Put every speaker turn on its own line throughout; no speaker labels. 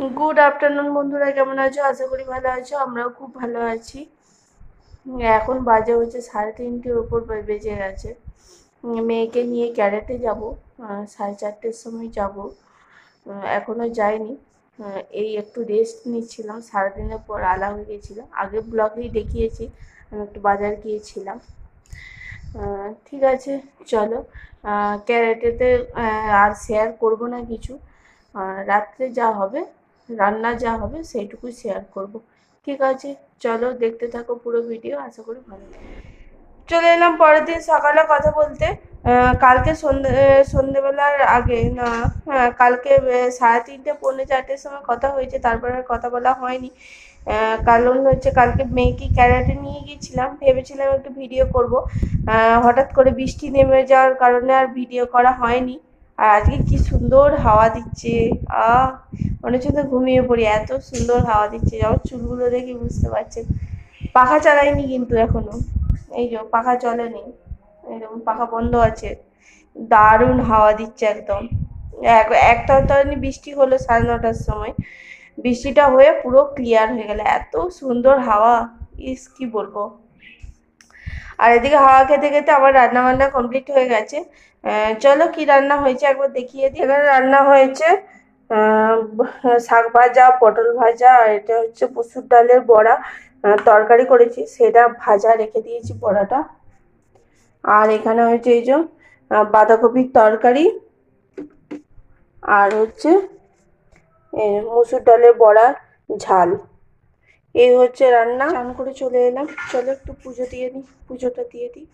Good afternoon বন্ধুরা, কেমন আছো? আশা করি ভালো আছো, আমরাও খুব ভালো আছি। এখন বাজে হচ্ছে সাড়ে তিনটের ওপর বেজে গেছে। মেয়েকে নিয়ে ক্যারেটে যাব সাড়ে চারটের সময় যাব। এখনও যাইনি। এই একটু রেস্ট নিচ্ছিলাম, সারাদিনের পর আলা হয়ে গেছিল। আগে ব্লগেই দেখিয়েছি, আমি একটু বাজার গিয়েছিলাম। ঠিক আছে, চলো। ক্যারেটেতে আর শেয়ার করব না কিছু। রাত্রে যা হবে রান্না যা হবে সেইটুকুই শেয়ার করব। ঠিক আছে, চলো দেখতে থাকো পুরো ভিডিও আশা করি ভালো চলে এলাম পরের দিন সকালে কথা বলতে। কালকে সন্ধে সন্ধেবেলার আগে, না হ্যাঁ কালকে সাড়ে তিনটে, পৌনে চারটের সময় কথা হয়েছে, তারপরে আর কথা বলা হয়নি। কারণ হচ্ছে কালকে মেয়েকে ক্যারাটে নিয়ে গিয়েছিলাম, ভেবেছিলাম একটু ভিডিও করব। হঠাৎ করে বৃষ্টি নেমে যাওয়ার কারণে আর ভিডিও করা হয়নি। আর আজকে কি সুন্দর হাওয়া দিচ্ছে, আহ হচ্ছে তো ঘুমিয়ে পড়ি, এত সুন্দর হাওয়া দিচ্ছে আমার চুলগুলো দেখে বুঝতে পারছেন। পাখা চালাইনি কিন্তু এখনও। এই যে পাখা চলেনি এরকম পাখা বন্ধ আছে। দারুণ হাওয়া দিচ্ছে একদম। এক- একটা তখনই বৃষ্টি হলো সাড়ে নটার সময়। বৃষ্টিটা হয়ে পুরো ক্লিয়ার হয়ে গেল, এত সুন্দর হাওয়া, ইস কি বলব। আর এদিকে হাওয়া খেতে খেতে আমার রান্না বান্না কমপ্লিট হয়ে গেছে। চলো কি রান্না হয়েছে একবার দেখিয়ে দিই। এখানে রান্না হয়েছে শাক ভাজা, পটল ভাজা এটা হচ্ছে মসুর ডালের বড়া তরকারি করেছি। সেটা ভাজা রেখে দিয়েছি বড়াটা। আর এখানে হচ্ছে এই যে বাঁধাকপির তরকারি, আর হচ্ছে মসুর ডালের বড়া ঝাল। এই হচ্ছে রান্না। চান করে চলে এলাম। চলো একটু পুজো দিয়ে নিই পুজোটা দিয়ে দিই।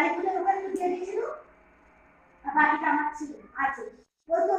বাড়ি খুলে ওখানে দিয়ে দিয়েছিল। বাড়িটা আমার ছিল আছে ওই তো